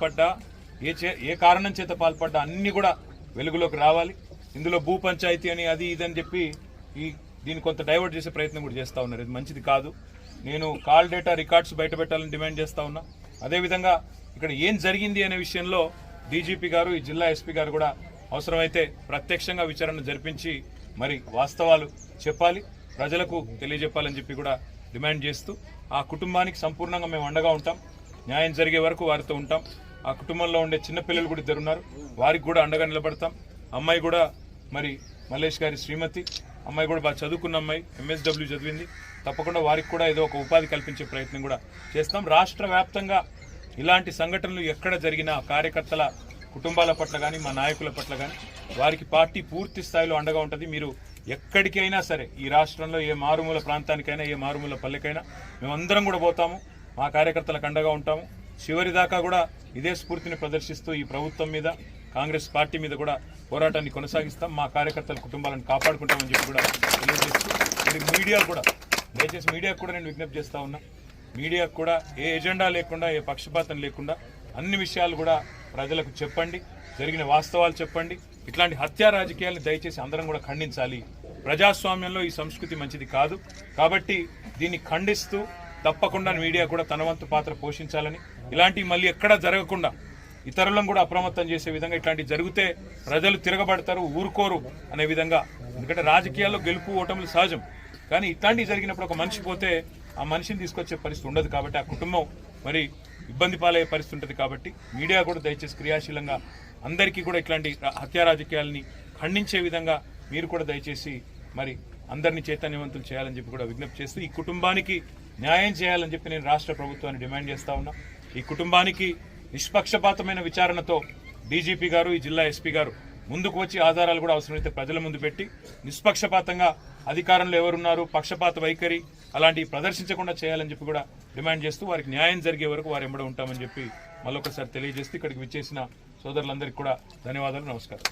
పాల్పడ్డా ఏ చే ఏ కారణం చేత పాల్పడ్డా అన్ని కూడా వెలుగులోకి రావాలి. ఇందులో భూ పంచాయతీ అని అది ఇది అని చెప్పి ఈ దీన్ని కొంత డైవర్ట్ చేసే ప్రయత్నం కూడా చేస్తా ఉన్నారు. ఇది మంచిది కాదు. నేను కాల్ డేటా రికార్డ్స్ బయట పెట్టాలని డిమాండ్ చేస్తూ ఉన్నా. అదేవిధంగా ఇక్కడ ఏం జరిగింది అనే విషయంలో డీజీపీ గారు ఈ జిల్లా ఎస్పీ గారు కూడా అవసరమైతే ప్రత్యక్షంగా విచారణ జరిపించి మరి వాస్తవాలు చెప్పాలి. ప్రజలకు తెలియజెప్పాలని చెప్పి కూడా డిమాండ్ చేస్తూ ఆ కుటుంబానికి సంపూర్ణంగా మేము అండగా ఉంటాం. న్యాయం జరిగే వరకు వారితో ఉంటాం. ఆ కుటుంబంలో ఉండే చిన్నపిల్లలు కూడా ఇద్దరు ఉన్నారు వారికి కూడా అండగా నిలబడతాం. అమ్మాయి కూడా మరి మల్లేష్ గారి శ్రీమతి. అమ్మాయి కూడా బాగా చదువుకున్న అమ్మాయి. ఎంఎస్డబ్ల్యూ చదివింది. తప్పకుండా వారికి కూడా ఏదో ఒక ఉపాధి కల్పించే ప్రయత్నం కూడా చేస్తాం. రాష్ట్ర వ్యాప్తంగా ఇలాంటి సంఘటనలు ఎక్కడ జరిగినా కార్యకర్తల కుటుంబాల పట్ల కానీ మా నాయకుల పట్ల కానీ వారికి పార్టీ పూర్తి స్థాయిలో అండగా ఉంటుంది. మీరు ఎక్కడికైనా సరే ఈ రాష్ట్రంలో ఏ మారుమూల ప్రాంతానికైనా ఏ మారుమూల పల్లెకైనా మేమందరం కూడా పోతాము. మా కార్యకర్తలకు అండగా ఉంటాము. చివరి దాకా కూడా ఇదే స్ఫూర్తిని ప్రదర్శిస్తూ ఈ ప్రభుత్వం మీద కాంగ్రెస్ పార్టీ మీద కూడా పోరాటాన్ని కొనసాగిస్తాం. మా కార్యకర్తల కుటుంబాలను కాపాడుకుంటామని చెప్పి కూడా తెలియజేస్తూ మీడియా కూడా దయచేసి మీడియాకు కూడా నేను విజ్ఞప్తి చేస్తా ఉన్నా. మీడియాకు కూడా ఏ ఎజెండా లేకుండా ఏ పక్షపాతం లేకుండా అన్ని విషయాలు కూడా ప్రజలకు చెప్పండి జరిగిన వాస్తవాలు చెప్పండి. ఇట్లాంటి హత్యా రాజకీయాలను దయచేసి అందరం కూడా ఖండించాలి. ప్రజాస్వామ్యంలో ఈ సంస్కృతి మంచిది కాదు. కాబట్టి దీన్ని ఖండిస్తూ తప్పకుండా మీడియా కూడా తన వంతు పాత్ర పోషించాలని ఇలాంటివి మళ్ళీ ఎక్కడా జరగకుండా ఇతరులను కూడా అప్రమత్తం చేసే విధంగా ఇట్లాంటివి జరిగితే ప్రజలు తిరగబడతారు ఊరుకోరు అనే విధంగా. ఎందుకంటే రాజకీయాల్లో గెలుపు ఓటములు సహజం. కానీ ఇట్లాంటివి జరిగినప్పుడు ఒక మనిషి పోతే ఆ మనిషిని తీసుకొచ్చే పరిస్థితి ఉండదు కాబట్టి ఆ కుటుంబం మరి ఇబ్బంది పాలయ్యే పరిస్థితి ఉంటుంది కాబట్టి మీడియా కూడా దయచేసి క్రియాశీలంగా అందరికీ కూడా ఇట్లాంటి హత్యా రాజకీయాలని ఖండించే విధంగా మీరు కూడా దయచేసి మరి అందరినీ చైతన్యవంతులు చేయాలని చెప్పి కూడా విజ్ఞప్తి చేస్తూ ఈ కుటుంబానికి న్యాయం చేయాలని చెప్పి నేను రాష్ట్ర ప్రభుత్వాన్ని డిమాండ్ చేస్తా ఉన్నా. ఈ కుటుంబానికి నిష్పక్షపాతమైన విచారణతో డీజీపీ గారు ఈ జిల్లా ఎస్పీ గారు ముందుకు వచ్చి ఆధారాలు కూడా అవసరమైతే ప్రజల ముందు పెట్టి నిష్పక్షపాతంగా అధికారంలో ఎవరున్నారు పక్షపాత వైఖరి అలాంటివి ప్రదర్శించకుండా చేయాలని చెప్పి కూడా డిమాండ్ చేస్తూ వారికి న్యాయం జరిగే వరకు వారు ఎంబడ ఉంటామని చెప్పి మళ్ళొకసారి తెలియజేస్తూ ఇక్కడికి విచ్చేసిన సోదరులందరికీ కూడా ధన్యవాదాలు నమస్కారం.